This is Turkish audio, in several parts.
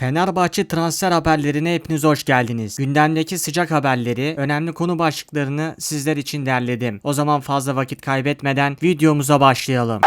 Fenerbahçe transfer haberlerine hepiniz hoş geldiniz. Gündemdeki sıcak haberleri, önemli konu başlıklarını sizler için derledim. O zaman fazla vakit kaybetmeden videomuza başlayalım.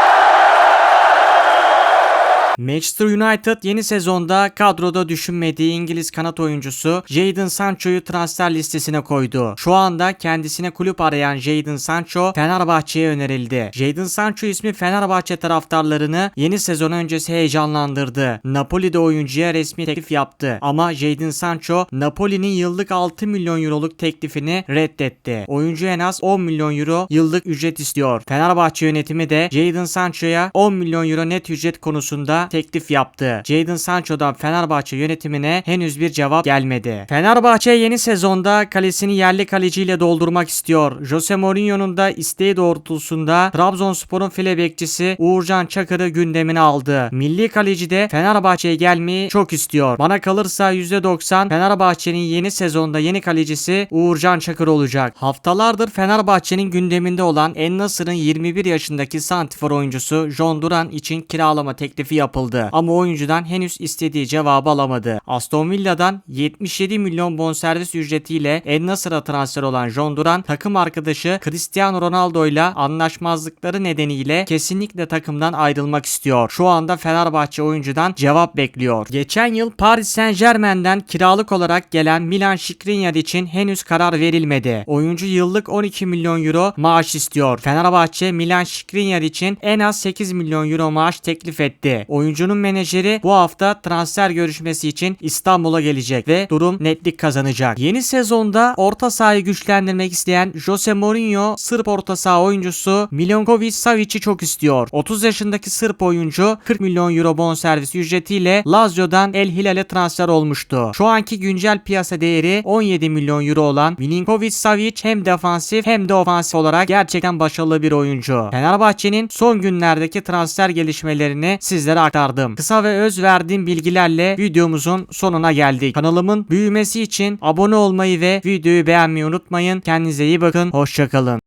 Manchester United yeni sezonda kadroda düşünmediği İngiliz kanat oyuncusu Jadon Sancho'yu transfer listesine koydu. Şu anda kendisine kulüp arayan Jadon Sancho Fenerbahçe'ye önerildi. Jadon Sancho ismi Fenerbahçe taraftarlarını yeni sezon öncesi heyecanlandırdı. Napoli de oyuncuya resmi teklif yaptı. Ama Jadon Sancho Napoli'nin yıllık 6 milyon euroluk teklifini reddetti. Oyuncu en az 10 milyon euro yıllık ücret istiyor. Fenerbahçe yönetimi de Jadon Sancho'ya 10 milyon euro net ücret konusunda teklif yaptı. Jadon Sancho'dan Fenerbahçe yönetimine henüz bir cevap gelmedi. Fenerbahçe yeni sezonda kalesini yerli kaleciyle doldurmak istiyor. Jose Mourinho'nun da isteği doğrultusunda Trabzonspor'un file bekçisi Uğurcan Çakır'ı gündemine aldı. Milli kaleci de Fenerbahçe'ye gelmeyi çok istiyor. Bana kalırsa %90 Fenerbahçe'nin yeni sezonda yeni kalecisi Uğurcan Çakır olacak. Haftalardır Fenerbahçe'nin gündeminde olan En Nasır'ın 21 yaşındaki santifor oyuncusu John Duran için kiralama teklifi yapıldı. Ama oyuncudan henüz istediği cevabı alamadı. Aston Villa'dan 77 milyon bonservis ücretiyle En Nasır'a transfer olan John Duran takım arkadaşı Cristiano Ronaldo ile anlaşmazlıkları nedeniyle kesinlikle takımdan ayrılmak istiyor. Şu anda Fenerbahçe oyuncudan cevap bekliyor. Geçen yıl Paris Saint Germain'den kiralık olarak gelen Milan Skriniar için henüz karar verilmedi. Oyuncu yıllık 12 milyon euro maaş istiyor. Fenerbahçe Milan Skriniar için en az 8 milyon euro maaş teklif etti. Oyuncunun menajeri bu hafta transfer görüşmesi için İstanbul'a gelecek ve durum netlik kazanacak. Yeni sezonda orta sahayı güçlendirmek isteyen Jose Mourinho Sırp orta saha oyuncusu Milinkovic Savic'i çok istiyor. 30 yaşındaki Sırp oyuncu 40 milyon euro bonservis ücretiyle Lazio'dan El Hilal'e transfer olmuştu. Şu anki güncel piyasa değeri 17 milyon euro olan Milinkovic Savic hem defansif hem de ofansif olarak gerçekten başarılı bir oyuncu. Fenerbahçe'nin son günlerdeki transfer gelişmelerini sizlere aktardım. Kısa ve öz verdiğim bilgilerle videomuzun sonuna geldik. Kanalımın büyümesi için abone olmayı ve videoyu beğenmeyi unutmayın. Kendinize iyi bakın. Hoşçakalın.